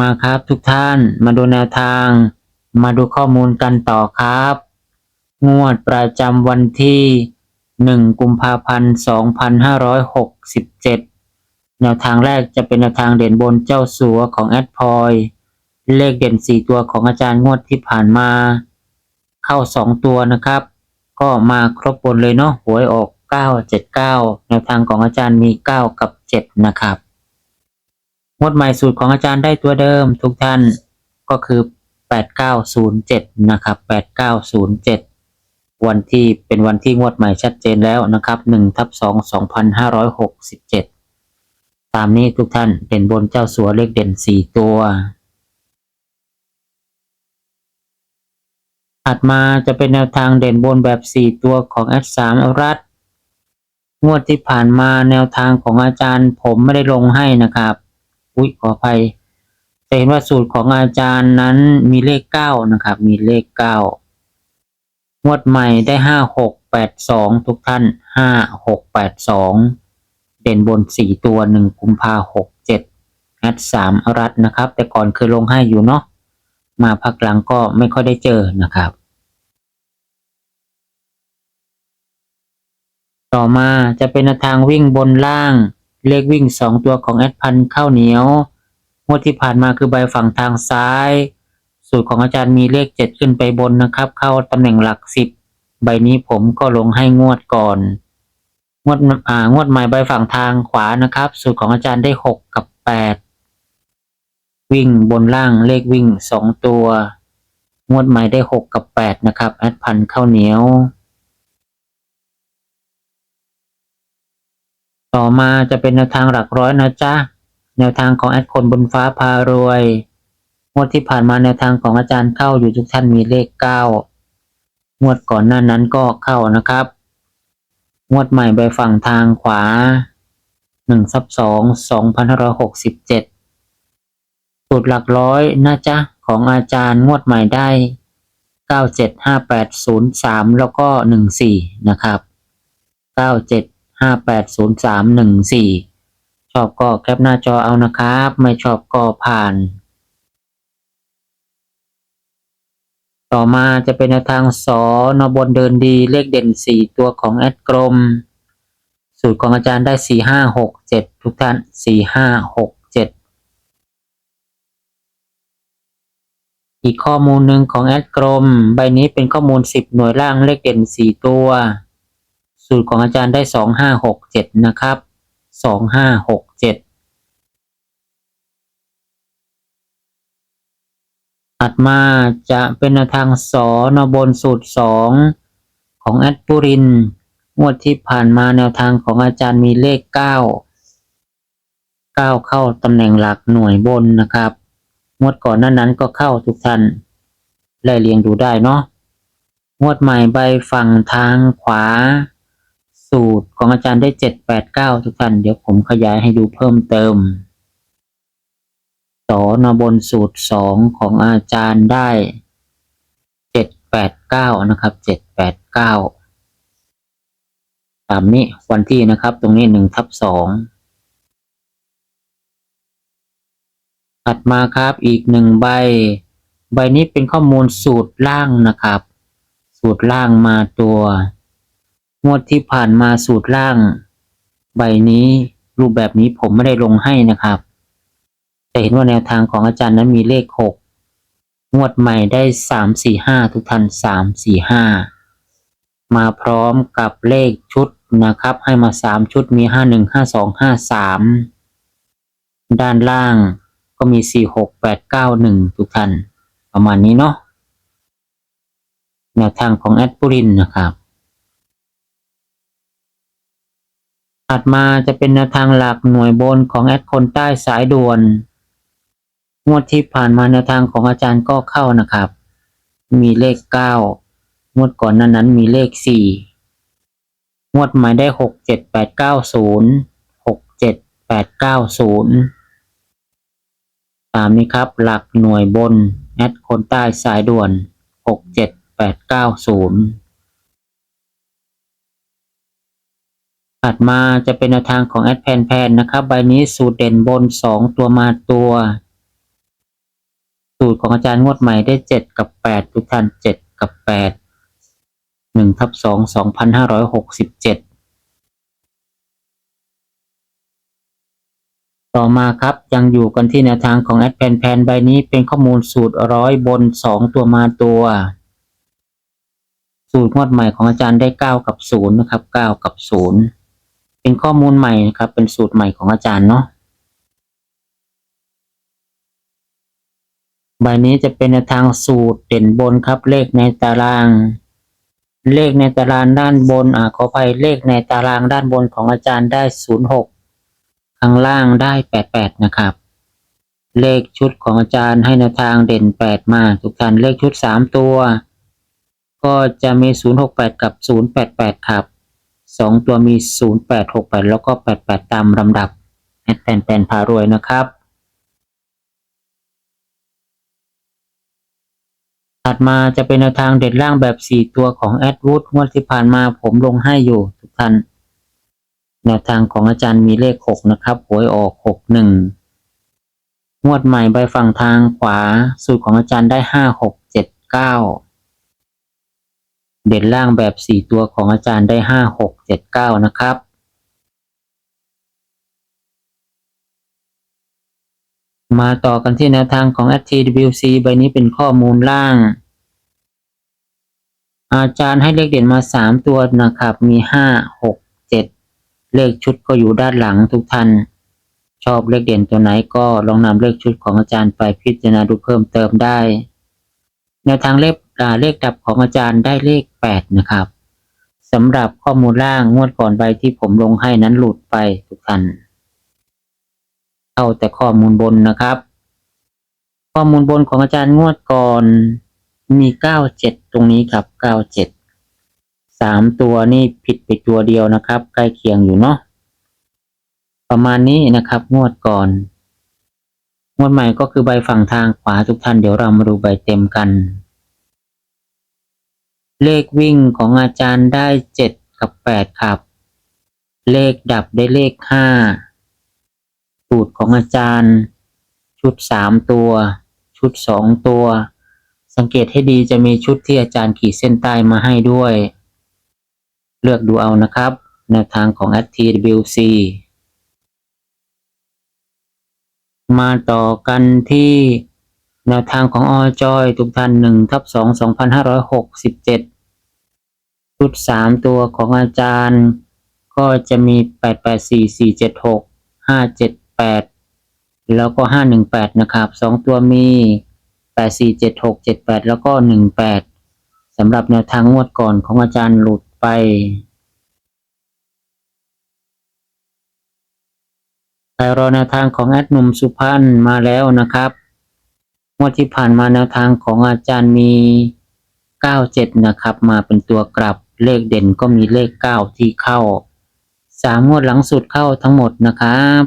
มาครับทุกท่านมาดูแนวทาง มาดูข้อมูลกันต่อครับ งวดประจำวันที่ 1 กุมภาพันธ์ 2567 แนวทางแรกจะเป็นแนวทางเด่นบนเจ้าสัวของแอดพอยเลขเด่น 4 ตัวของอาจารย์งวดที่ผ่านมา เข้า 2 ตัวนะครับ ก็มาครบบนเลยเนาะหวยออก 979 แนวทางของอาจารย์มี 9 กับ 7 นะครับ งวดใหม่สูตรของอาจารย์ได้ตัวเดิมทุกท่านก็คือ 8907 นะครับ 8907 วันที่เป็นวันที่งวดใหม่ชัดเจนแล้วนะครับ1ทับ2 2567 ตามนี้ทุกท่านเด่นบนเจ้าสัวเลขเด่น 4 ตัวถัดมาจะเป็นแนวทางเด่นบนแบบ 4 ตัวของแอด3รัฐ งวดที่ผ่านมาแนวทางของอาจารย์ผมไม่ได้ลงให้นะครับ อุ้ยขออภัยจะเห็นว่าสูตรของอาจารย์นั้นมีเลขเก้านะครับ มีเลขเก้างวดใหม่ได้ห้าหกแปดสองทุกท่านห้าหกแปดสองเด่นบนสี่ตัวหนึ่งกุมภาหกเจ็ดแอดสามรัฐนะครับ แต่ก่อนเคยลงให้อยู่เนาะมาพักหลังก็ไม่ค่อยได้เจอนะครับ ต่อมาจะเป็นทางวิ่งบนล่าง เลขวิ่งสองตัวของแอดพันข้าวเหนียวงวดที่ผ่านมาคือใบฝั่งทางซ้าย สูตรของอาจารย์มีเลขเจ็ดขึ้นไปบนนะครับ เข้าตำแหน่งหลักสิบใบนี้ผมก็ลงให้งวดก่อน งวดอ่างวดใหม่ใบฝั่งทางขวานะครับ สูตรของอาจารย์ได้หกกับแปดวิ่งบนล่างเลขวิ่งสองตัว งวดใหม่ได้หกกับแปดนะครับแอดพันข้าวเหนียว ต่อมาจะเป็นแนวทางหลักร้อยนะจ๊ะ แนวทางของแอดคนบนฟ้าพารวยงวดที่ผ่านมาแนวทางของอาจารย์เข้าอยู่ทุกท่านมีเลขเก้างวดก่อนหน้านั้นก็เข้านะครับ งวดใหม่ใบฝั่งทางขวาหนึ่งซับสองสองพันห้าร้อยหกสิบเจ็ดสูตรหลักร้อยนะจ๊ะ ของอาจารย์งวดใหม่ได้เก้าเจ็ดห้าแปดศูนย์สามแล้วก็หนึ่งสี่นะครับเก้าเจ็ด ห้าแปดศูนย์สามหนึ่งสี่ชอบก็แคปหน้าจอเอานะครับ ไม่ชอบก็ผ่าน ต่อมาจะเป็นทางสอนบนเดินดีเลขเด่นสี่ตัวของแอดกรม สูตรของอาจารย์ได้สี่ห้าหกเจ็ดทุกท่านสี่ห้าหกเจ็ดอีกข้อมูลหนึ่งของแอดกรม ใบนี้เป็นข้อมูลสิบหน่วยล่างเลขเด่นสี่ตัว สูตรของอาจารย์ได้สองห้าหกเจ็ดนะครับสองห้าหกเจ็ดถัดมาจะเป็นแนวทางสอนบนสูตรสองของแอดปุรินงวดที่ผ่านมาแนวทางของอาจารย์มีเลขเก้าเก้าเข้าตำแหน่งหลักหน่วยบนนะครับ งวดก่อนหนั้นนั้นก็เข้าทุกท่านไล่เรียงดูได้เนาะงวดใหม่ใบฝั่งทางขวา สูตรของอาจารย์ได้เจ็ดแปดเก้าทุกท่านเดี๋ยวผมขยายให้ดูเพิ่มเติมสอนบนสูตรสองของอาจารย์ได้เจ็ดแปดเก้านะครับเจ็ดแปดเก้าตามนี้วันที่นะครับ ตรงนี้หนึ่งทับสองถัดมาครับอีกหนึ่งใบ ใบนี้เป็นข้อมูลสูตรล่างนะครับ สูตรล่างมาตัว งวดที่ผ่านมาสูตรล่าง ใบนี้รูปแบบนี้ผมไม่ได้ลงให้นะครับจะเห็นว่าแนวทางของอาจารย์นั้นมีเลขหกงวดใหม่ได้สามสี่ห้าทุกท่านสามสี่ห้ามาพร้อมกับเลขชุดนะครับ ให้มาสามชุดมีห้าหนึ่งห้าสองห้าสามด้านล่างก็มีสี่หกแปดเก้าหนึ่งทุกท่าน ประมาณนี้เนาะแนวทางของแอดปุรินนะครับ ถัดมาจะเป็นแนวทางหลักหน่วยบนของแอดคนใต้สายด่วน งวดที่ผ่านมาแนวทางของอาจารย์ก็เข้านะครับ มีเลข 9 งวดก่อนนั้นนั้นมีเลข 4 งวดใหม่ได้ 6 7 8 9 0 6 7 8 9 0 ตามนี้ครับหลักหน่วยบนแอดคนใต้สายด่วน 6 7 8 9 0 ถัดมาจะเป็นแนวทางของแอดแพนแพนนะครับ ใบนี้สูตรเด่นบนสองตัวมาตัว สูตรของอาจารย์งวดใหม่ได้เจ็ดกับแปดทุกท่านเจ็ดกับแปดหนึ่งทับสองสองพันห้าร้อยหกสิบเจ็ดต่อมาครับยังอยู่กันที่แนวทางของแอดแพนแพนใบนี้เป็นข้อมูลสูตรร้อยบนสองตัวมาตัว สูตรงวดใหม่ของอาจารย์ได้เก้ากับศูนย์นะครับเก้ากับศูนย์ เป็นข้อมูลใหม่นะครับ เป็นสูตรใหม่ของอาจารย์เนาะใบนี้จะเป็นในทางสูตรเด่นบนครับ เลขในตาราง เลขในตารางด้านบนอ่าขออภัยเลขในตารางด้านบนของอาจารย์ได้ศูนย์หกข้างล่างได้แปดแปดนะครับ เลขชุดของอาจารย์ให้แนวทางเด่นแปดมาทุกท่านเลขชุดสามตัว ก็จะมีศูนย์หกแปดกับศูนย์แปดแปดครับ สองตัวมีศูนย์แปดหกแปดแล้วก็แปดแปดตามลำดับแอดแปนแปนพารวยนะครับถัดมาจะเป็นแนวทางเด็ดล่างแบบ 4 ตัวของแอดวูดงวดที่ผ่านมาผมลงให้อยู่ทุกท่านแนวทางของอาจารย์มีเลข 6 นะครับหวยออก 6 1งวดใหม่ใบฝั่งทางขวา สูตรของอาจารย์ได้5 6 7 9เด่ เด่นล่างแบบ 4 ตัวของอาจารย์ได้ 5 6 7 9 นะครับ มาต่อกันที่แนวทางของ FTWC ใบนี้เป็นข้อมูลล่าง อาจารย์ให้เลขเด่นมา 3 ตัวนะครับ มี 5 6 7 เลขชุดก็อยู่ด้านหลังทุกท่าน ชอบเลขเด่นตัวไหนก็ลองนำเลขชุดของอาจารย์ไปพิจารณาดูเพิ่มเติมได้แนวทางเลขอ่าเลขดับของอาจารย์ได้เลข 8 นะครับสำหรับข้อมูลล่างงวดก่อนใบที่ผมลงให้นั้นหลุดไปทุกท่านเข้าแต่ข้อมูลบนนะครับ ข้อมูลบนของอาจารย์งวดก่อนมีเก้าเจ็ดตรงนี้ครับเก้าเจ็ดสามตัวนี่ผิดไปตัวเดียวนะครับ ใกล้เคียงอยู่เนาะประมาณนี้นะครับ งวดก่อนงวดใหม่ก็คือใบฝั่งทางขวาทุกท่านเดี๋ยวเรามาดูใบเต็มกัน เลขวิ่งของอาจารย์ได้เจ็ดกับแปดครับ เลขดับได้เลขห้าสูตรของอาจารย์ ชุดสามตัว ชุดสองตัว สังเกตให้ดีจะมีชุดที่อาจารย์ขีดเส้นใต้มาให้ด้วย เลือกดูเอานะครับแนวทางของ FTWC มาต่อกันที่ แนวทางของอจอยทุกท่านหนึ่งทับสองสองพันห้าร้อยหกสิบเจ็ดชุดสามตัวของอาจารย์ ก็จะมีแปดแปดสี่สี่เจ็ดหกห้าเจ็ดแปดแล้วก็ห้าหนึ่งแปดนะครับสองตัวมีแปดสี่เจ็ดหกเจ็ดแปดแล้วก็หนึ่งแปดสำหรับแนวทางงวดก่อนของอาจารย์หลุดไปใครรอแนวทางของแอดหนุ่มสุพรรณมาแล้วนะครับ งวดที่ผ่านมาแนวทางของอาจารย์มี 97 นะครับ มาเป็นตัวกลับเลขเด่นก็มีเลข 9 ที่เข้าสามงวดหลังสุดเข้าทั้งหมดนะครับ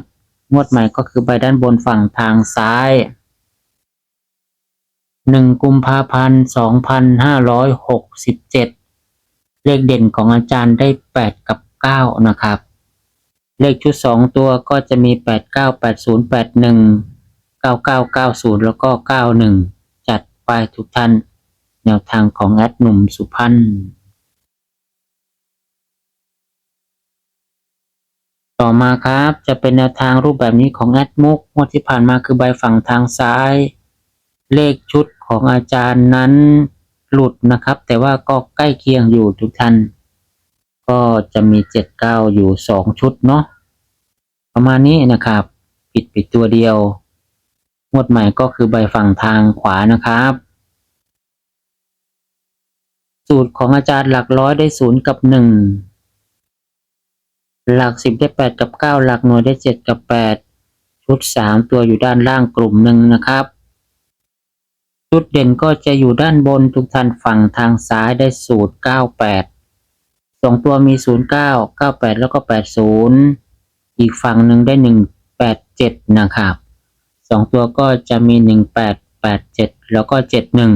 งวดใหม่ก็คือใบด้านบนฝั่งทางซ้าย 1 กุมภาพันธ์ 2567 เลขเด่นของอาจารย์ได้ 8 กับ 9 นะครับ เลขชุด 2 ตัวก็จะมี 89 80 81 9990 แล้วก็ 91 จัดไปทุกท่าน แนวทางของแอดหนุ่มสุพรรณต่อมาครับจะเป็นแนวทางรูปแบบนี้ของแอดมุกงวดที่ผ่านมาคือใบฝั่งทางซ้าย เลขชุดของอาจารย์นั้นหลุดนะครับ แต่ว่าก็ใกล้เคียงอยู่ทุกท่าน ก็จะมี 79 อยู่ 2 ชุดเนาะประมาณนี้นะครับ ปิดปิดตัวเดียว งวดใหม่ก็คือใบฝั่งทางขวานะครับ สูตรของอาจารย์หลักร้อยได้ศูนย์กับหนึ่งหลักสิบได้แปดกับเก้าหลักหน่วยได้เจ็ดกับแปดชุดสามตัวอยู่ด้านล่างกลุ่มหนึ่งนะครับ ชุดเด่นก็จะอยู่ด้านบนทุกท่านฝั่งทางซ้ายได้สูตร98สองตัวมี09 98แปดแล้วก็80อีกฝั่งหนึ่งได้187นะครับ สองตัวก็จะมีหนึ่งแปดแปดเจ็ดแล้วก็เจ็ดหนึ่ง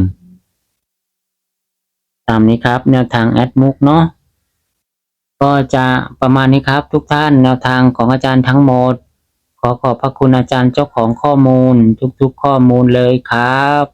ตามนี้ครับ แนวทางแอดมุกเนาะก็จะประมาณนี้ครับทุกท่านแนวทางของอาจารย์ทั้งหมด ขอขอบพระคุณอาจารย์เจ้าของข้อมูลทุกๆข้อมูลเลยครับ